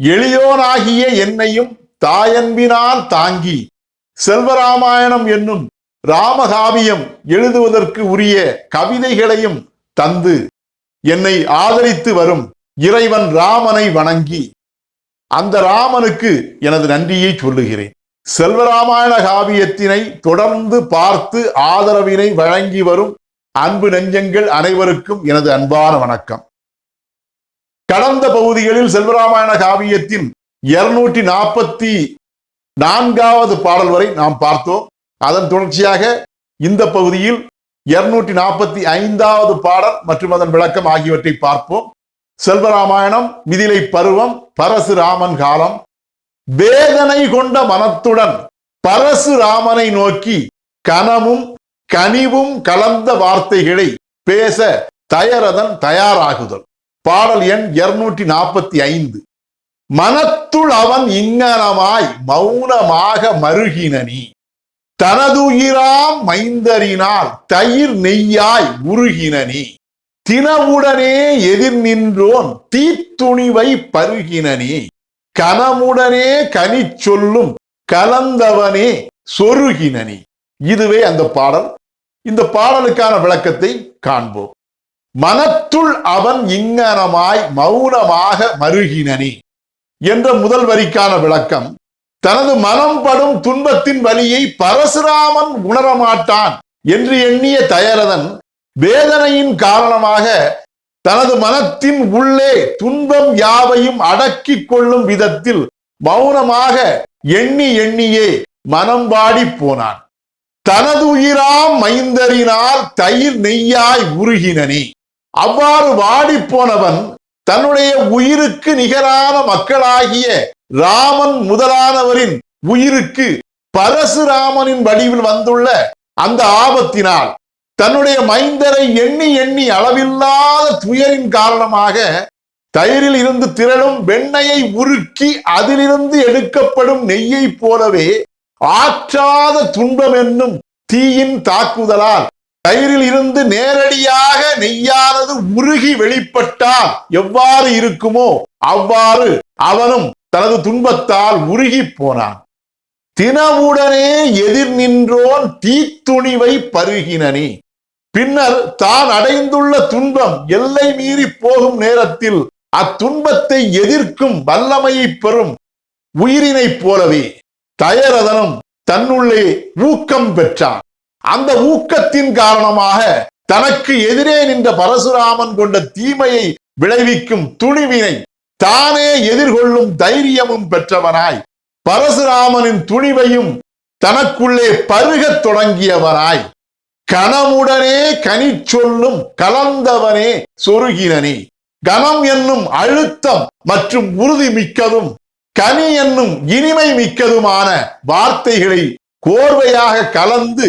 எளியோனாகிய என்னையும் தாயன்பினால் தாங்கி செல்வராமாயணம் என்னும் ராமகாவியம் எழுதுவதற்கு உரிய கவிதைகளையும் தந்து என்னை ஆதரித்து வரும் இறைவன் ராமனை வணங்கி அந்த ராமனுக்கு எனது நன்றியை சொல்லுகிறேன். செல்வராமாயண காவியத்தினை தொடர்ந்து பார்த்து ஆதரவினை வழங்கி வரும் அன்பு நெஞ்சங்கள் அனைவருக்கும் எனது அன்பான வணக்கம். கடந்த பகுதிகளில் செல்வராமாயண காவியத்தின் இருநூற்றி நாற்பத்தி நான்காவது பாடல் வரை நாம் பார்த்தோம். அதன் தொடர்ச்சியாக இந்த பகுதியில் இருநூற்றி நாற்பத்தி ஐந்தாவது பாடல் மற்றும் அதன் விளக்கம் ஆகியவற்றை பார்ப்போம். செல்வராமாயணம் மிதிலை பருவம் பரசுராமன் காலம். வேதனை கொண்ட மனத்துடன் பரசுராமனை நோக்கி கனமும் கனிவும் கலந்த வார்த்தைகளை பேச தயரதன் தயாராகுதல். பாடல் எண் இருநூற்றி நாற்பத்தி ஐந்து மனத்துள் அவன் இங்கனமாய் மௌனமாக மருகினனி தனதுயிராம் மைந்தரினால் தயிர் நெய்யாய் உருகினனி தினவுடனே எதிர் நின்றோன் தீத்துணிவை பருகினனி கனமுடனே கனி சொல்லும் கலந்தவனே சொருகினனி இதுவே அந்த பாடல். இந்த பாடலுக்கான விளக்கத்தை காண்போம். மனத்துள் அவன் இங்கனமாய் மௌனமாக மருகினனி என்ற முதல் வரிக்கான விளக்கம். தனது மனம் படும் துன்பத்தின் வலியை பரசுராமன் உணரமாட்டான் என்று எண்ணிய தயரதன் வேதனையின் காரணமாக தனது மனத்தின் உள்ளே துன்பம் யாவையும் அடக்கிக் கொள்ளும் விதத்தில் மௌனமாக எண்ணி எண்ணியே மனம் வாடி போனான். தனது உயிராம் மைந்தரினால் தயிர் நெய்யாய் உருகினனே. அவ்வாறு வாடி போனவன் தன்னுடைய உயிருக்கு நிகரான மக்களாகிய ராமன் முதலானவரின் உயிருக்கு பரசுராமனின் வடிவில் வந்துள்ள அந்த ஆபத்தினால் தன்னுடைய மைந்தரை எண்ணி எண்ணி அளவில்லாத துயரின் காரணமாக தயிரில் இருந்து திரளும் வெண்ணையை உருக்கி அதிலிருந்து எடுக்கப்படும் நெய்யை போலவே ஆற்றாத துன்பம் என்னும் தீயின் தாக்குதலால் தயிரில் இருந்து நேரடியாக நெய்யானது உருகி வெளிப்பட்டால் எவ்வாறு இருக்குமோ அவ்வாறு அவனும் தனது துன்பத்தால் உருகி போனான். தினவுடனே எதிர் நின்றோன் தீத்துணிவை பருகினனே. பின்னர் தான் அடைந்துள்ள துன்பம் எல்லை மீறி போகும் நேரத்தில் அத்துன்பத்தை எதிர்க்கும் வல்லமையை பெறும் உயிரினைப் போலவே தயரதனும் தன்னுள்ளே ஊக்கம் பெற்றான். அந்த ஊக்கத்தின் காரணமாக தனக்கு எதிரே நின்ற பரசுராமன் கொண்ட தீமையை விளைவிக்கும் துணிவினை தானே எதிர்கொள்ளும் தைரியமும் பெற்றவனாய். பரசுராமனின் துணிவையும் தனக்குள்ளே பருகத் தொடங்கியவனாய். கணமுடனே கனி சொல்லும் கலந்தவனே சொருகினனே. கனம் என்னும் அழுத்தம் மற்றும் உறுதி மிக்கதும் கனி என்னும் இனிமை மிக்கதுமான வார்த்தைகளை கோர்வையாக கலந்து